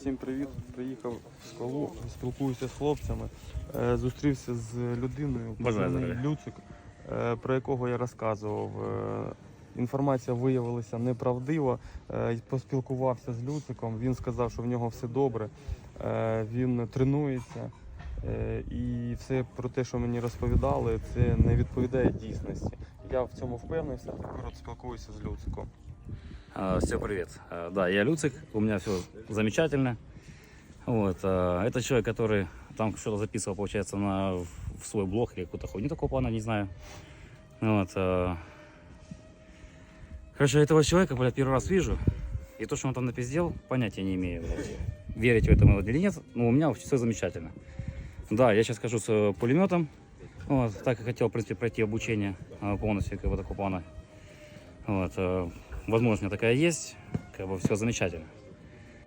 Всім привіт. Приїхав в скалу, спілкуюся з хлопцями. Е, Зустрівся з людиною. Люцик, е, про якого я розказував. Е, Інформація виявилася неправдива. Поспілкувався з Люциком. Він сказав, що в нього все добре. Він тренується. І все про те, що мені розповідали, це не відповідає дійсності. Я в цьому впевнився. Тепер спілкуюся з Люциком. Всем привет. А, Да, я Люцик, у меня все замечательно. Вот, а, это человек, который там что-то записывал, получается, на, в свой блог или какую-то хуйню такого плана, не знаю. Вот, а, Короче, этого человека, блядь, первый раз вижу. И то, что он там напиздел, понятия не имею, блядь. Верить в это или нет, но у меня все замечательно. Да, я сейчас скажу с пулеметом. Вот, так и хотел, в принципе, пройти обучение а, полностью как бы такого плана. Вот, возможность у меня такая есть, как бы все замечательно.